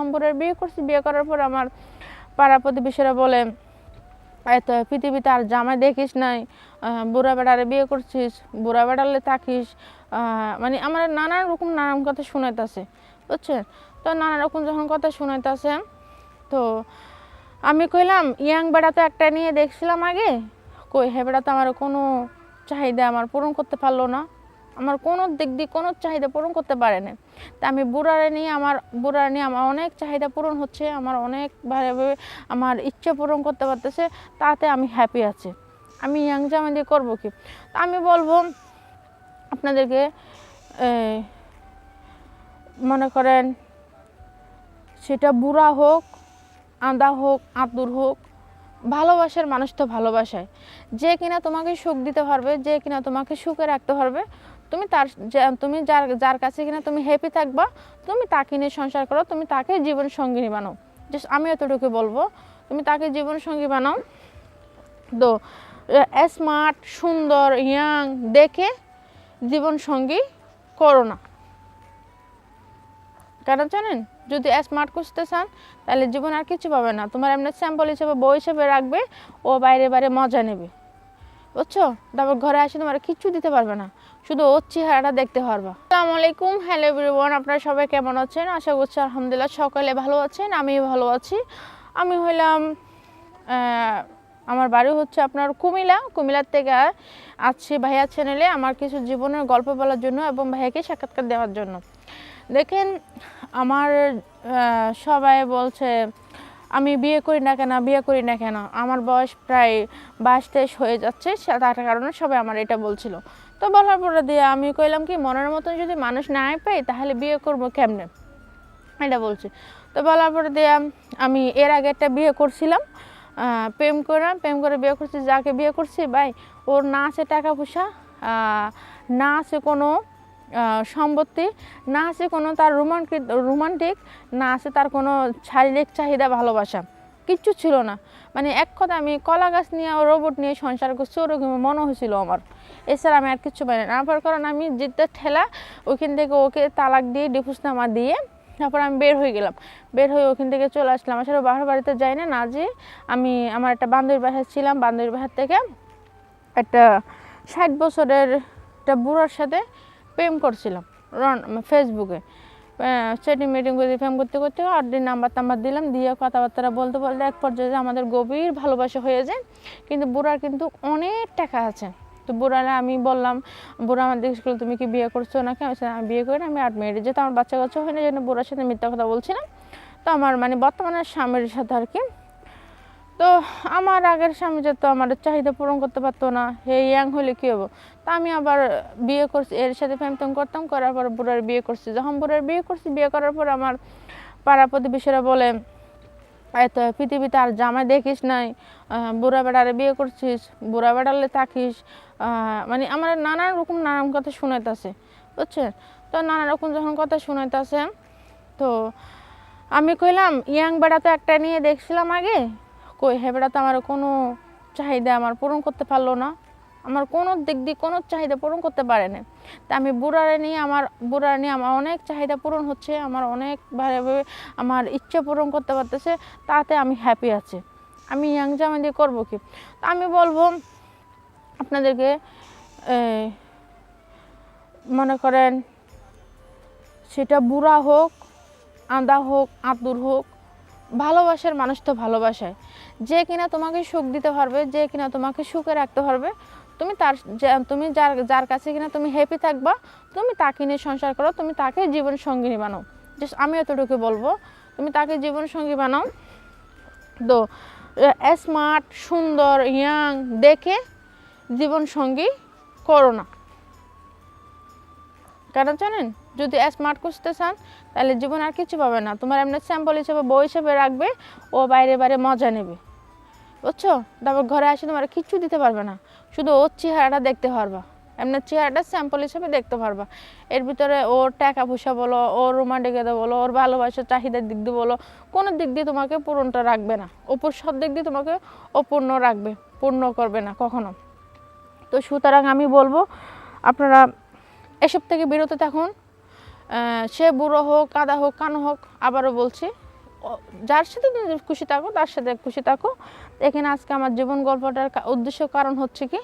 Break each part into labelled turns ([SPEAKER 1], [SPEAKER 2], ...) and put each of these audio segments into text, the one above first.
[SPEAKER 1] যখন বিয়ে করছি, বিয়ে করার পর আমার পাড়া প্রতিবেশীরা বলে, এত পৃথিবীতে আর জামাই দেখিস নাই বুড়া বেড়ারে বিয়ে করছিস, বুড়া বেড়ালে থাকিস মানে আমার নানান রকম নানান কথা শুনাইতেছে বুঝছেন তো নানা রকম যখন কথা শুনাইতেছে, তো আমি কইলাম, ইয়াং বেড়া তো একটা নিয়ে দেখছিলাম আগে, কই হে বেড়া তো আমার কোনো চাহিদা আমার পূরণ করতে পারল না। আমার কোনো দিক দিয়ে কোনো চাহিদা পূরণ করতে পারে না। তা আমি বুড়ারে নিয়ে, আমার বুড়ারে নিয়ে আমার অনেক চাহিদা পূরণ হচ্ছে, আমার অনেক ভাবে আমার ইচ্ছা পূরণ করতে পারতেছে, তাতে আমি হ্যাপি আছি। আমি ইয়াং জামা দিয়ে করব কি? তা আমি বলব আপনাদেরকে মনে করেন সেটা বুড়া হোক, আদা হোক, আতুর হোক, ভালোবাসার মানুষ তো ভালোবাসায়। যে কিনা তোমাকে সুখ দিতে পারবে, যে কিনা তোমাকে সুখে রাখতে পারবে তুমি তার তুমি যার যার কাছে কিনা তুমি হ্যাপি থাকবা, তুমি তাকে নিয়ে সংসার করো, তুমি তাকে জীবন সঙ্গিনী বানাও। জাস্ট আমি এতটুকু বলব, তুমি তাকে জীবন সঙ্গী বানাও। তো স্মার্ট সুন্দর ইয়াং দেখে জীবন সঙ্গী করো না। কেন জানেন? যদি স্মার্ট খুঁজতে চান, তাহলে জীবন আর কিছু পাবে না। তোমার এমনি স্যাম্পল হিসেবে, বই হিসেবে রাখবে, ও বাইরে বাইরে মজা নেবে। বুঝছ? তারপর ঘরে আসে তোমার কিচ্ছু দিতে পারবে না। শুধু ওর চেহারাটা দেখতে পারবা। আসসালামু আলাইকুম। হ্যালো এভরিওয়ান আপনারা সবাই কেমন আছেন? আশা করছি আলহামদুলিল্লাহ সকালে ভালো আছেন আমি ভালো আছি। আমি হইলাম আমার বাড়ি হচ্ছে আপনার কুমিলা কুমিলার থেকে আসছি ভাইয়া চ্যানেলে আমার কিছু জীবনের গল্প বলার জন্য এবং ভাইয়াকে সাক্ষাৎকার দেওয়ার জন্য। দেখেন, আমার সবাই বলছে আমি বিয়ে করি না কেন, বিয়ে করি না কেন? আমার বয়স প্রায় বাইশ তেইশ হয়ে যাচ্ছে তার কারণে সবাই আমার এটা বলছিল। তো বলার পরে দিয়ে আমি কইলাম কি, মনের মতন যদি মানুষ নাই পাই, তাহলে বিয়ে করব কেমনে? এটা বলছি। তো বলার পরে দিয়ে আমি এর আগে একটা বিয়ে করছিলাম প্রেম করে প্রেম করে বিয়ে করছি, যাকে বিয়ে করছি, ভাই, ওর না আছে টাকা পয়সা না আছে কোনো সম্পত্তি। না আছে কোনো তার রোমান্টিক রোমান্টিক, না আছে তার কোনো শারীরিক চাহিদা, ভালোবাসা। কিচ্ছু ছিল না। মানে এক কথা আমি কলা গাছ নিয়ে ও রোবট নিয়ে সংসার করছি ওরকম মনে হয়েছিল আমার। এছাড়া আমি আর কিছু পাই না। তারপর কারণ আমি জিদ্দের ঠেলা ওইখান থেকে ওকে তালাক দিয়ে ডিফুসনামা দিয়ে, তারপর আমি বের হয়ে গেলাম। বের হয়ে ওখান থেকে চলে আসলাম। আসলে বাহার বাড়িতে যাই না না যে আমি আমার একটা বান্ধবীর বাসায় ছিলাম। বান্ধবীর বাসার থেকে একটা ষাট বছরের একটা বুড়োর সাথে প্রেম করছিলাম, রন ফেসবুকে চেটিং মিটিং করে প্রেম করতে করতে আর দিন নাম্বার টাম্বার দিলাম, দিয়ে কথাবার্তা বলতে বলতে এক পর্যায়ে আমাদের গভীর ভালোবাসা হয়ে যায়, কিন্তু বুড়ার কিন্তু অনেক টাকা আছে। তো বুড়ারা আমি বললাম, বুড়া আমার জিজ্ঞেস তুমি কি বিয়ে করছ নাকি? আমি আমি বিয়ে করি না, আমি আট মিনিটে যেহেতু আমার বাচ্চা কাচ্চা হয় না যেন বুড়ার সাথে মিথ্যা কথা বলছিলাম। তো আমার মানে বর্তমানে স্বামীর সাথে আর কি তো আমার আগের স্বামী যেত আমার চাহিদা পূরণ করতে পারতো না, হে ইয়াং হলে কী হব? তা আমি আবার বিয়ে করছি, এর সাথে ফ্যামতম করতাম, করার পর বুড়ার বিয়ে করছি। যখন বুড়ার বিয়ে করছি, বিয়ে করার পর আমার পাড়া প্রতিবেশীরা বলে, এত পৃথিবীতে আর জামাই দেখিস নাই বুড়া বেড়ারে বিয়ে করছিস, বুড়া বেড়ালে থাকিস। মানে আমার নানান রকম নানান কথা শুনাইতেছে, বুঝছেন? তো নানা রকম যখন কথা শুনাইতেছে, তো আমি কইলাম, ইয়াং বেড়া তো একটা নিয়ে দেখছিলাম আগে কই হে বেড়া তো আমার কোনো চাহিদা আমার পূরণ করতে পারল না। আমার কোনো দিক দিয়ে কোনো চাহিদা পূরণ করতে পারে না তা আমি বুড়ারে নিয়ে, আমার বুড়ারে নিয়ে আমার অনেক চাহিদা পূরণ হচ্ছে, আমার অনেক ভাবে আমার ইচ্ছা পূরণ করতে পারতেছে, তাতে আমি হ্যাপি আছি। আমি ইয়াং জামা দিয়ে করব কি? তা আমি বলব, আপনাদেরকে মনে করেন, সেটা বুড়া হোক, আদা হোক, আতুর হোক ভালোবাসার মানুষ তো ভালোবাসায়। যে কিনা তোমাকে সুখ দিতে পারবে, যে কিনা তোমাকে সুখে রাখতে পারবে, তুমি তার তুমি যার যার কাছে কিনা তুমি হ্যাপি থাকবা, তুমি তাকে নিয়ে সংসার করো, তুমি তাকে জীবন সঙ্গিনী বানাও। জাস্ট আমি এতটুকু বলব, তুমি তাকে জীবন সঙ্গী বানাও। তো স্মার্ট সুন্দর ইয়াং দেখে জীবন সঙ্গী করো না। কেন জানেন যদি স্মার্ট খুঁজতে চান, তাহলে জীবন আর কিছু পাবে না। তোমার এমনি স্যাম্পল হিসেবে, বই হিসেবে রাখবে, ও বাইরে বাইরে মজা নেবে। বুঝছ? তারপর ঘরে আসে তোমার কিচ্ছু দিতে পারবে না। শুধু ওর চেহারাটা দেখতে পারবা। এমনি চেহারাটা স্যাম্পল হিসেবে দেখতে পারবা। এর ভিতরে ওর টাকা পয়সা বলো, ওর রোমান্টিকতা বলো, ওর ভালোবাসার চাহিদার দিক দিয়ে বলো, কোনো দিক দিয়ে তোমাকে পূরণটা রাখবে না। ওপর সব দিক দিয়ে তোমাকে অপূর্ণ রাখবে, পূর্ণ করবে না কখনো। তো সুতরাং আমি বলব, আপনারা এসব থেকে বিরত থাকুন। সে বুড়ো হোক, কাদা হোক, কানো হোক, আবারও বলছি যার সাথে তুমি খুশি থাকো, তার সাথে খুশি থাকো। এখানে আজকে আমার জীবন গল্পটার উদ্দেশ্য কারণ হচ্ছে কি,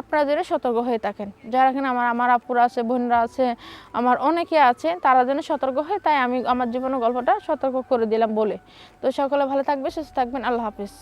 [SPEAKER 1] আপনারা যেন সতর্ক হয়ে থাকেন, যারা এখানে আমার আমার আপুরা আছে, বোনরা আছে, আমার অনেকে আছে, তারা যেন সতর্ক হয়, তাই আমি আমার জীবনের গল্পটা সতর্ক করে দিলাম বলে। তো সকলে ভালো থাকবে, সুস্থ থাকবেন, আল্লাহ হাফিজ।